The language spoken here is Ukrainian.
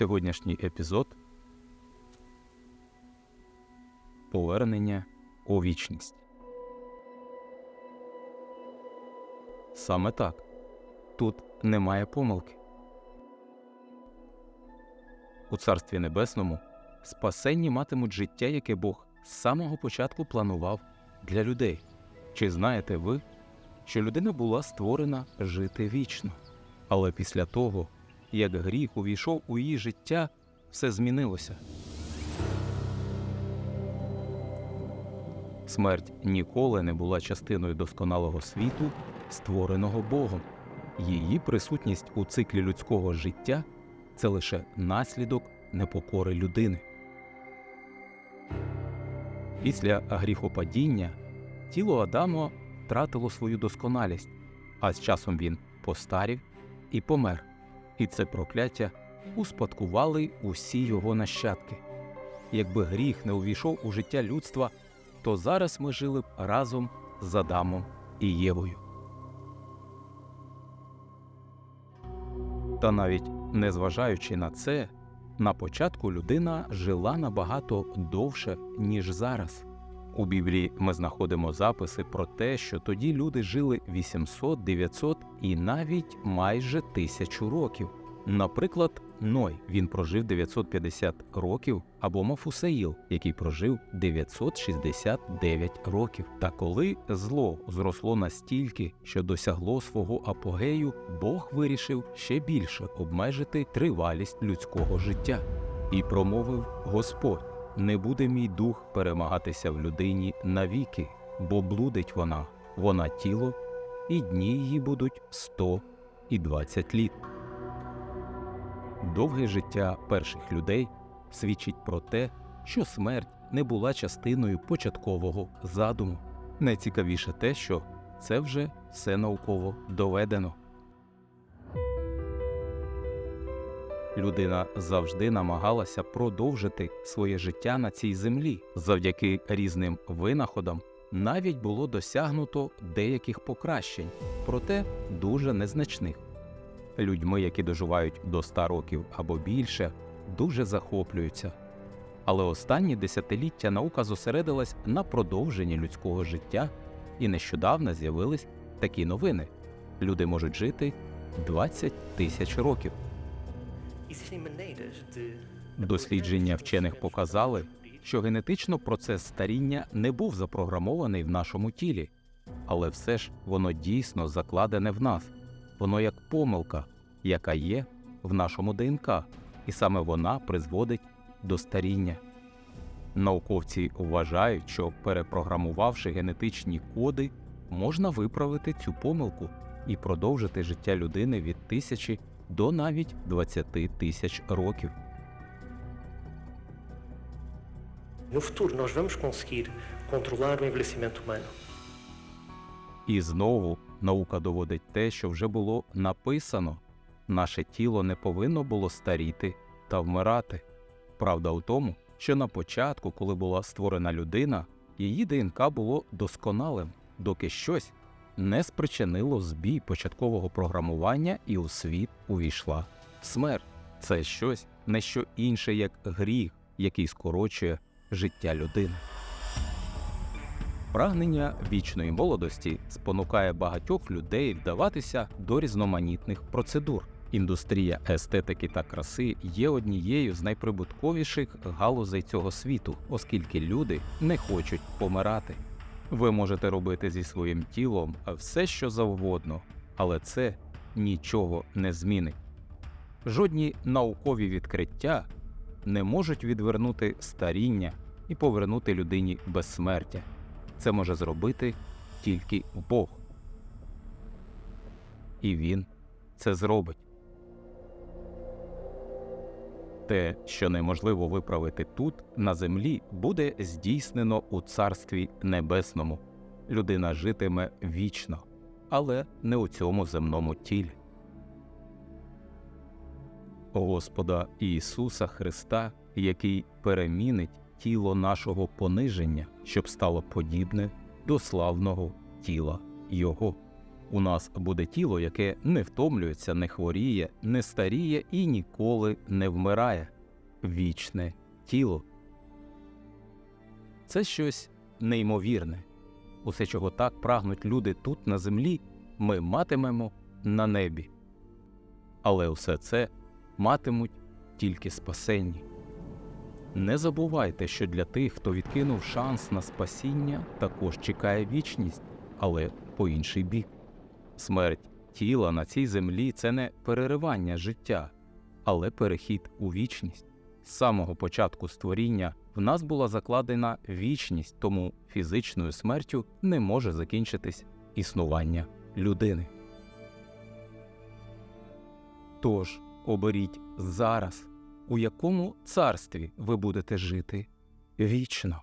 Сьогоднішній епізод Повернення у вічність. Саме так. Тут немає помилки. У Царстві Небесному спасенні матимуть життя, яке Бог з самого початку планував для людей. Чи знаєте ви, що людина була створена жити вічно? Але після того, як гріх увійшов у її життя, все змінилося. Смерть ніколи не була частиною досконалого світу, створеного Богом. Її присутність у циклі людського життя це лише наслідок непокори людини. Після гріхопадіння тіло Адама втратило свою досконалість, а з часом він постарів і помер. І це прокляття успадкували усі його нащадки. Якби гріх не увійшов у життя людства, то зараз ми жили б разом з Адамом і Євою. Та навіть незважаючи на це, на початку людина жила набагато довше, ніж зараз. У Біблії ми знаходимо записи про те, що тоді люди жили 800, 900 і навіть майже тисячу років. Наприклад, Ной він прожив 950 років, або Мафусаїл, який прожив 969 років. Та коли зло зросло настільки, що досягло свого апогею, Бог вирішив ще більше обмежити тривалість людського життя. І промовив Господь: не буде мій дух перемагатися в людині навіки, бо блудить вона, вона тіло, і дні її будуть 100 і 20 літ. Довге життя перших людей свідчить про те, що смерть не була частиною початкового задуму. Найцікавіше те, що це вже все науково доведено. Людина завжди намагалася продовжити своє життя на цій землі. Завдяки різним винаходам навіть було досягнуто деяких покращень, проте дуже незначних. Людьми, які доживають до 100 років або більше, дуже захоплюються. Але останні десятиліття наука зосередилась на продовженні людського життя, і нещодавно з'явились такі новини: люди можуть жити 20 тисяч років. Дослідження вчених показали, що генетично процес старіння не був запрограмований в нашому тілі, але все ж воно дійсно закладене в нас. Воно як помилка, яка є в нашому ДНК, і саме вона призводить до старіння. Науковці вважають, що перепрограмувавши генетичні коди, можна виправити цю помилку і продовжити життя людини від тисячі до навіть 20 тисяч років. No futuro, nós vamos conseguir controlar o envelhecimento humano. І знову наука доводить те, що вже було написано: наше тіло не повинно було старіти та вмирати. Правда у тому, що на початку, коли була створена людина, її ДНК було досконалим, доки щось не спричинило збій початкового програмування і у світ увійшла смерть. Це щось не що інше, як гріх, який скорочує життя людини. Прагнення вічної молодості спонукає багатьох людей вдаватися до різноманітних процедур. Індустрія естетики та краси є однією з найприбутковіших галузей цього світу, оскільки люди не хочуть помирати. Ви можете робити зі своїм тілом все, що завгодно, але це нічого не змінить. Жодні наукові відкриття не можуть відвернути старіння і повернути людині безсмертя. Це може зробити тільки Бог. І Він це зробить. Те, що неможливо виправити тут, на землі, буде здійснено у Царстві Небесному. Людина житиме вічно, але не у цьому земному тілі. Господа Ісуса Христа, який перемінить тіло нашого пониження, щоб стало подібне до славного тіла Його. У нас буде тіло, яке не втомлюється, не хворіє, не старіє і ніколи не вмирає. Вічне тіло. Це щось неймовірне. Усе, чого так прагнуть люди тут на землі, ми матимемо на небі. Але усе це матимуть тільки спасенні. Не забувайте, що для тих, хто відкинув шанс на спасіння, також чекає вічність, але по інший бік. Смерть тіла на цій землі це не переривання життя, але перехід у вічність. З самого початку створіння в нас була закладена вічність, тому фізичною смертю не може закінчитись існування людини. Тож оберіть зараз, у якому царстві ви будете жити вічно.